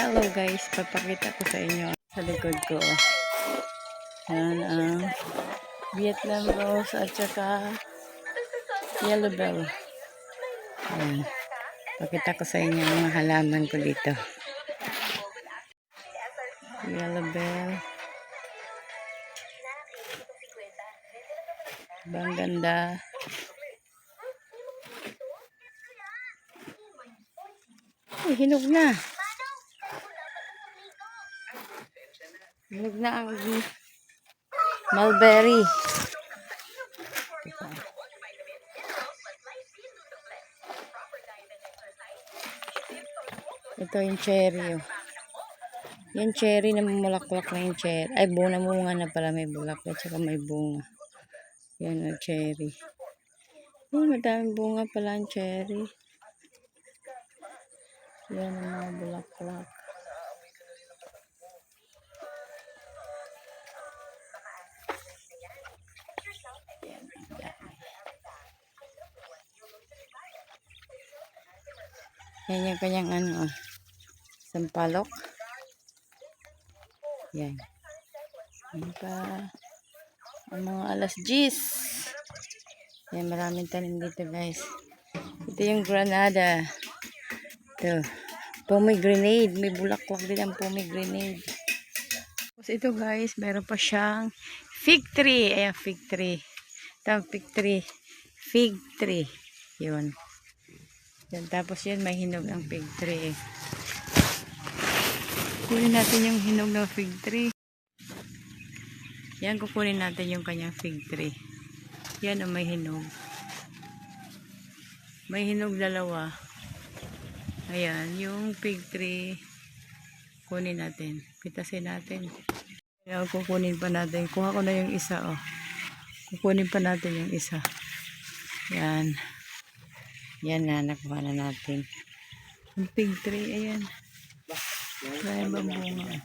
Hello guys, papakita ko sa inyo sa likod ko. Yan ang Vietnam rose at saka yellow bell. Yan. Pakita ko sa inyo ang halaman ko dito. Yellow bell. Bang ganda. Ay, hinog na. Hinog na ang mulberry. Ito. Ito yung cherry. Oh. Yung cherry na mulaklak na yung cherry. Ay, bunga bunga na pala may bulaklak. Tsaka may bunga. Yan ang cherry. Ay, madaming bunga pala ang cherry. Yan ang mga bulaklak. Yan yung kanyang ano, ah, sampalok. Yan. Yan pa. Ang mga alas 10. Yan, maraming tanim dito guys. Ito yung granada. Ito. Pomegranate. May bulaklak din ang pomegranate. Tapos ito guys, meron pa siyang fig tree. Ayan, fig tree. Ito fig tree. Fig tree. Yun. Yan, tapos yun, may hinog ang fig tree. Kunin natin yung hinog ng fig tree. Yan, kukunin natin yung kanyang fig tree. Yan ang may hinog. May hinog dalawa. Ayan, yung fig tree. Kunin natin. Pitasin natin. Ayan, kukunin pa natin. Kuha ko na yung isa, oh. Kukunin pa natin yung isa. Yan. Yan na, nakuha na natin. Yung fig tree, ayan. Ayan ba bunga?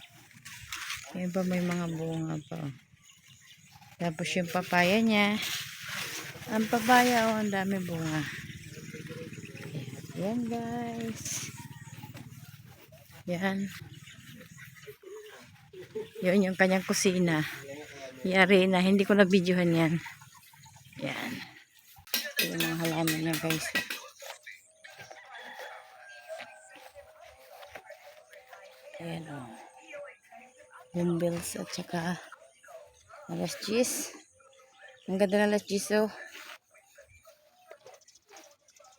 Ayan pa may mga bunga pa. Tapos yung papaya niya. Ang papaya, oh, ang dami bunga. Yan, guys. Yan. Yun yung kanyang kusina. Yari na. Hindi ko na videohan yan. Yan. Yung mga halaman niya, guys. Ayan, oh. Yung bills at saka alas 10. Ang ganda ng alas 10, oh.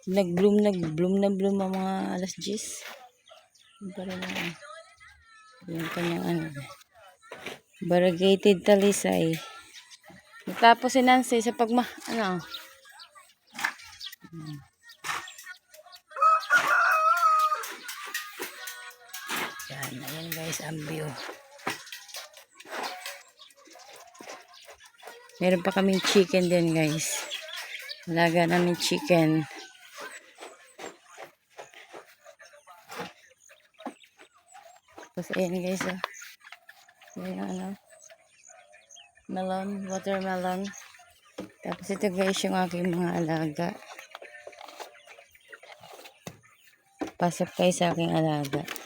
Nag-bloom, nag-bloom na bloom ang mga alas 10. Yung pa rin ang yung kanyang ano. Variegated talisay. Tapos si Nancy sa pagma, ano, Yan, guys, ang view. Meron pa kaming chicken din guys. Alaga namin chicken. Tapos ayan guys, oh. Ayan yung ano. Melon, watermelon. Tapos ito guys yung aking mga alaga. Pasok kayo sa aking alaga.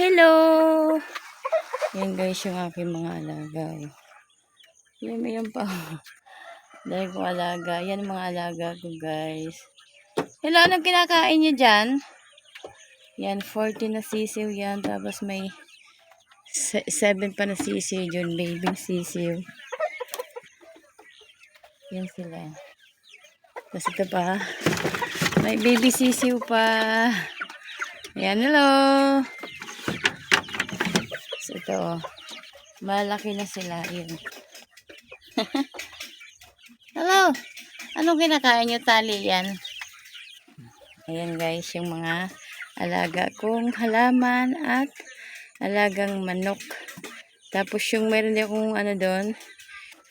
Hello! Yan guys yung aking mga alaga. Yan, yan pa. Dahil kong alaga. Yan ang mga alaga ko guys. Hello, anong kinakain niyo dyan? Yan, 40 na sisiw yan. Tapos may 7 pa na sisiw dyan. Baby sisiw. Yan sila. Tapos ito pa. May baby sisiw pa. Yan, hello. So, ito, oh. malaki na sila. Yun. Hello! Anong kinakain nyo? Tali yan. Ayan guys, yung mga alaga kong halaman at alagang manok. Tapos yung meron din akong ano doon,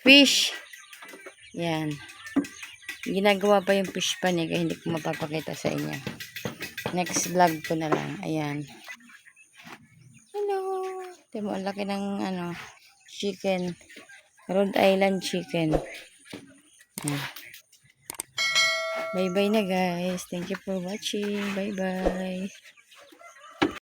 fish. Yan. Ginagawa pa yung fish pan eh, hindi ko mapapakita sa inyo. Next vlog ko na lang. Ayan. Hello! Ito mo, ang laki ng ano, chicken. Rhode Island chicken. Ayan. Bye-bye na guys. Thank you for watching. Bye-bye.